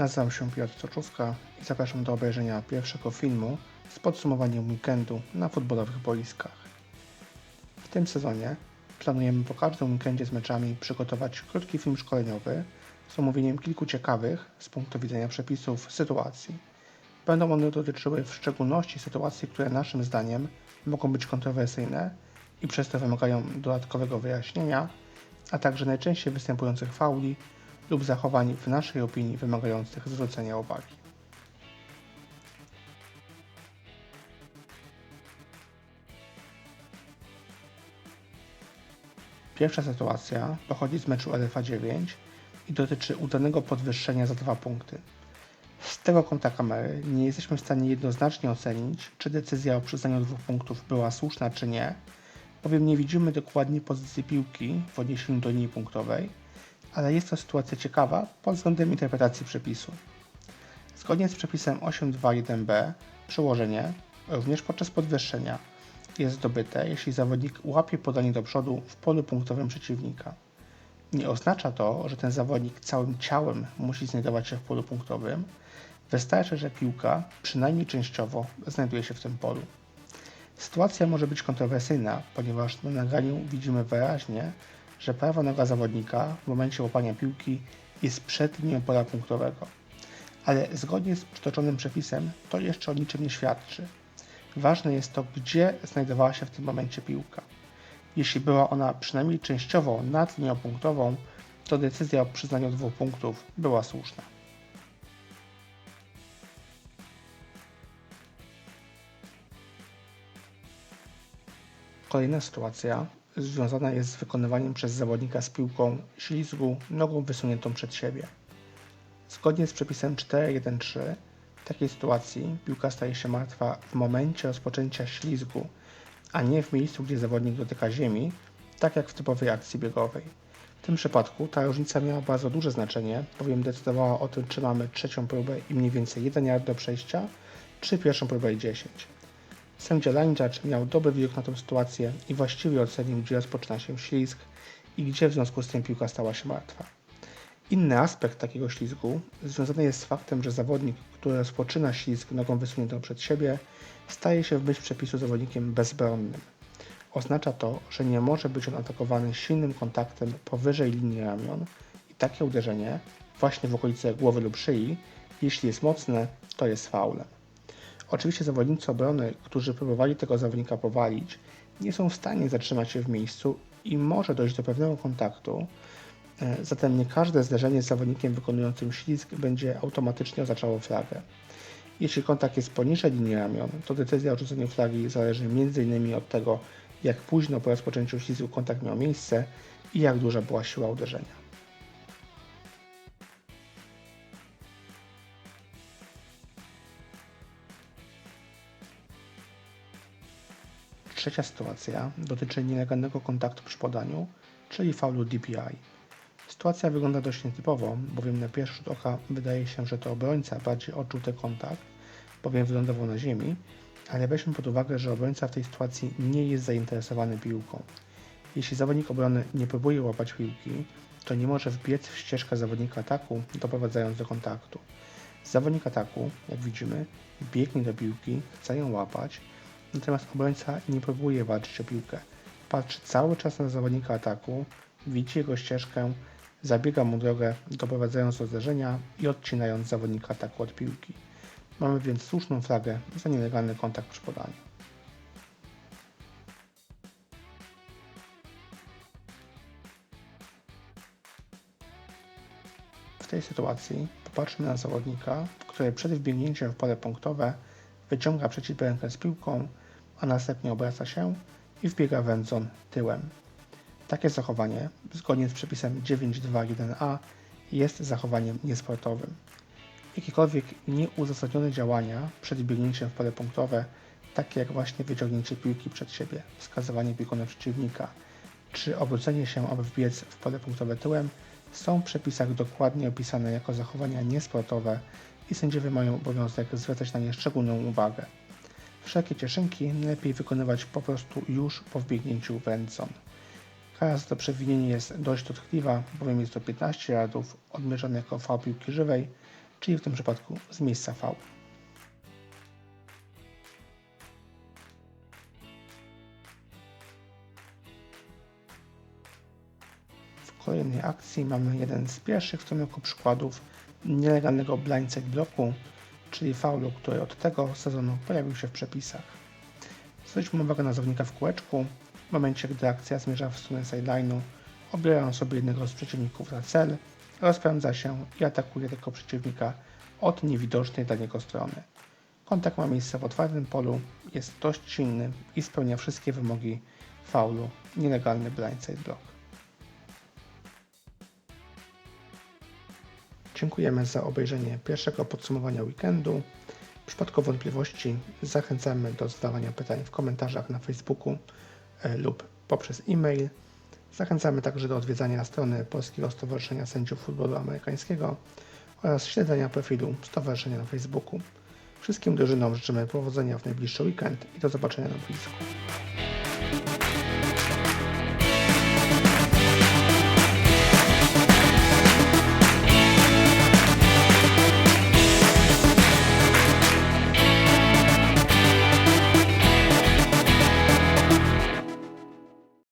Nazywam się Piotr Soczówka i zapraszam do obejrzenia pierwszego filmu z podsumowaniem weekendu na futbolowych boiskach. W tym sezonie planujemy po każdym weekendzie z meczami przygotować krótki film szkoleniowy z omówieniem kilku ciekawych z punktu widzenia przepisów sytuacji. Będą one dotyczyły w szczególności sytuacji, które naszym zdaniem mogą być kontrowersyjne i przez to wymagają dodatkowego wyjaśnienia, a także najczęściej występujących fauli lub zachowań w naszej opinii wymagających zwrócenia uwagi. Pierwsza sytuacja pochodzi z meczu LFA 9 i dotyczy udanego podwyższenia za dwa punkty. Z tego kąta kamery nie jesteśmy w stanie jednoznacznie ocenić, czy decyzja o przyznaniu dwóch punktów była słuszna czy nie, bowiem nie widzimy dokładnie pozycji piłki w odniesieniu do linii punktowej, ale jest to sytuacja ciekawa pod względem interpretacji przepisu. Zgodnie z przepisem 8.2.1b przełożenie również podczas podwyższenia jest zdobyte, jeśli zawodnik łapie podanie do przodu w polu punktowym przeciwnika. Nie oznacza to, że ten zawodnik całym ciałem musi znajdować się w polu punktowym. Wystarczy, że piłka przynajmniej częściowo znajduje się w tym polu. Sytuacja może być kontrowersyjna, ponieważ na nagraniu widzimy wyraźnie, że prawa noga zawodnika w momencie łapania piłki jest przed linią pola punktowego. Ale zgodnie z przytoczonym przepisem to jeszcze o niczym nie świadczy. Ważne jest to, gdzie znajdowała się w tym momencie piłka. Jeśli była ona przynajmniej częściowo nad linią punktową, to decyzja o przyznaniu dwóch punktów była słuszna. Kolejna sytuacja związana jest z wykonywaniem przez zawodnika z piłką ślizgu nogą wysuniętą przed siebie. Zgodnie z przepisem 4.1.3 w takiej sytuacji piłka staje się martwa w momencie rozpoczęcia ślizgu, a nie w miejscu, gdzie zawodnik dotyka ziemi, tak jak w typowej akcji biegowej. W tym przypadku ta różnica miała bardzo duże znaczenie, bowiem decydowała o tym, czy mamy trzecią próbę i mniej więcej 1 yard do przejścia, czy pierwszą próbę i 10. Sędzia Lańczacz miał dobry widok na tę sytuację i właściwie ocenił, gdzie rozpoczyna się ślizg i gdzie w związku z tym piłka stała się martwa. Inny aspekt takiego ślizgu związany jest z faktem, że zawodnik, który rozpoczyna ślizg nogą wysuniętą przed siebie, staje się w myśl przepisu zawodnikiem bezbronnym. Oznacza to, że nie może być on atakowany silnym kontaktem powyżej linii ramion i takie uderzenie, właśnie w okolice głowy lub szyi, jeśli jest mocne, to jest faulem. Oczywiście zawodnicy obrony, którzy próbowali tego zawodnika powalić, nie są w stanie zatrzymać się w miejscu i może dojść do pewnego kontaktu, e, zatem nie każde zderzenie z zawodnikiem wykonującym ślizg będzie automatycznie oznaczało flagę. Jeśli kontakt jest poniżej linii ramion, to decyzja o rzuceniu flagi zależy m.in. od tego, jak późno po rozpoczęciu ślizgu kontakt miał miejsce i jak duża była siła uderzenia. Trzecia sytuacja dotyczy nielegalnego kontaktu przy podaniu, czyli faulu DPI. Sytuacja wygląda dość nietypowo, bowiem na pierwszy rzut oka wydaje się, że to obrońca bardziej odczuł ten kontakt, bowiem wylądował na ziemi, ale weźmy pod uwagę, że obrońca w tej sytuacji nie jest zainteresowany piłką. Jeśli zawodnik obrony nie próbuje łapać piłki, to nie może wbiec w ścieżkę zawodnika ataku, doprowadzając do kontaktu. Zawodnik ataku, jak widzimy, biegnie do piłki, chce ją łapać, natomiast obrońca nie próbuje walczyć o piłkę. Patrzy cały czas na zawodnika ataku, widzi jego ścieżkę, zabiega mu drogę, doprowadzając do zderzenia i odcinając zawodnika ataku od piłki. Mamy więc słuszną flagę za nielegalny kontakt przy podaniu. W tej sytuacji popatrzmy na zawodnika, który przed wbiegnięciem w pole punktowe wyciąga przeciwną rękę z piłką, a następnie obraca się i wbiega wędzon tyłem. Takie zachowanie, zgodnie z przepisem 9.2.1a, jest zachowaniem niesportowym. Jakiekolwiek nieuzasadnione działania przed biegnięciem w pole punktowe, takie jak właśnie wyciągnięcie piłki przed siebie, wskazywanie piłką przeciwnika, czy obrócenie się, aby wbiec w pole punktowe tyłem, są w przepisach dokładnie opisane jako zachowania niesportowe i sędziowie mają obowiązek zwracać na nie szczególną uwagę. Wszelkie cieszynki lepiej wykonywać po prostu już po wbiegnięciu w endzone. Kara za to przewinienie jest dość dotkliwa, bowiem jest to 15 yardów odmierzone jako fał piłki żywej czyli w tym przypadku z miejsca V. W kolejnej akcji mamy jeden z pierwszych w tym roku przykładów nielegalnego blindside bloku, czyli faulu, który od tego sezonu pojawił się w przepisach. Zwróćmy uwagę na zawodnika w kółeczku. W momencie, gdy akcja zmierza w stronę sideline'u, obiera on sobie jednego z przeciwników za cel, rozpędza się i atakuje tego przeciwnika od niewidocznej dla niego strony. Kontakt ma miejsce w otwartym polu, jest dość silny i spełnia wszystkie wymogi faulu nielegalny blindside block. Dziękujemy za obejrzenie pierwszego podsumowania weekendu. W przypadku wątpliwości zachęcamy do zadawania pytań w komentarzach na Facebooku e, lub poprzez e-mail. Zachęcamy także do odwiedzania strony Polskiego Stowarzyszenia Sędziów Futbolu Amerykańskiego oraz śledzenia profilu Stowarzyszenia na Facebooku. Wszystkim drużynom życzymy powodzenia w najbliższy weekend i do zobaczenia na boisku.